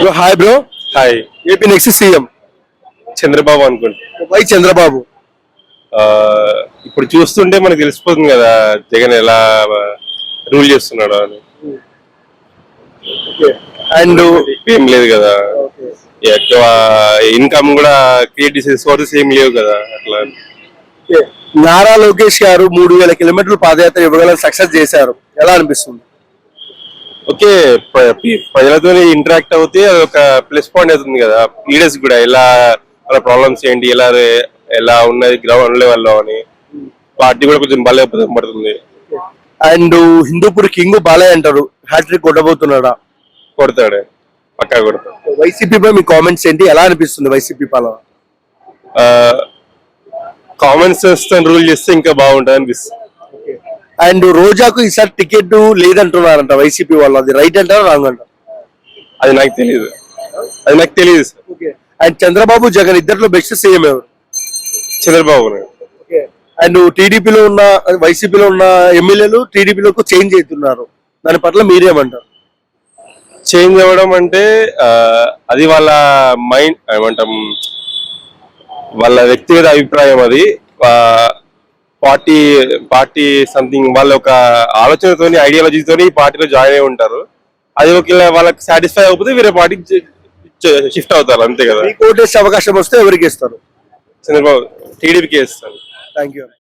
Bro hi bro hi AP next CM. Chandrababu అనుకుంటా why Chandrababu? ఇప్పుడు చూస్తుంటే మనకు తెలిసిపోతుంది కదా జగన్ ఎలా రూల్ చేస్తున్నాడు అని. అండ్ ఏం లేదు కదా. ఎక్కువ ఇన్కమ్ కూడా క్రియేట్ చేసే సోర్సెస్ ఏం లేవు కదా అట్లా. నారా లోకేష్ గారు మూడు వేల కిలోమీటర్లు పాదయాత్ర ఇవ్వగల సక్సెస్ చేశారు. ఎలా అనిపిస్తుంది? ఓకే ప్రజలతో ఇంటరాక్ట్ అవుతే అది ఒక ప్లస్ పాయింట్ అవుతుంది కదా. లీడర్స్ కూడా ఎలా వాళ్ళ ప్రాబ్లమ్స్ ఏంటి ఎలా ఎలా ఉన్నది గ్రౌండ్ లెవెల్లో అని. పార్టీ కూడా కొంచెం బలపడతం పడుతుంది. అండ్ హిందూపూర్ కింగ్ బాలయ్య అంటారు హ్యాట్రిక్ కొట్టబోతున్నాడా? కొడతాడు పక్కా కొడతాడు. వైసీపీ పై మీ కామెంట్స్ ఏంటి? ఎలా అనిపిస్తుంది వైసీపీ పాలన? కామన్ సెన్స్తో రూల్ చేస్తే ఇంకా బాగుంటుంది అనిపిస్తుంది. అండ్ రోజాకు ఈసారి టికెట్ లేదంటున్నారంట వైసీపీ వాళ్ళు. అది రైట్ అంటారా రాంగ్ అంటారు? అది నాకు తెలియదు అది నాకు తెలియదు సార్. అండ్ చంద్రబాబు జగన్ ఇద్దరిలో బెస్ట్ సీఎం ఎవరు? చంద్రబాబు నాయుడు. అండ్ టీడీపీలో ఉన్న వైసీపీలో ఉన్న ఎమ్మెల్యేలు టీడీపీలోకి చేంజ్ అవుతున్నారు. దాని పట్ల మీరేమంటారు? చేంజ్ అవ్వడం అంటే అది వాళ్ళ మైండ్ ఏమంటాం వాళ్ళ వ్యక్తిగత అభిప్రాయం అది. పార్టీ పార్టీ సంథింగ్ వాళ్ళ ఒక ఆలోచనతోని ఐడియాలజీతోని ఈ పార్టీలో జాయిన్ అయి ఉంటారు. అది ఒకవేళ వాళ్ళకి సాటిస్ఫై అవ్వకపోతే వేరే పార్టీకి షిఫ్ట్ అవుతారు అంతే కదా. ఓటేసే అవకాశం వస్తే ఎవరికి ఇస్తారు? చంద్రబాబు టీడీపీకి వేస్తాను థ్యాంక్ యూ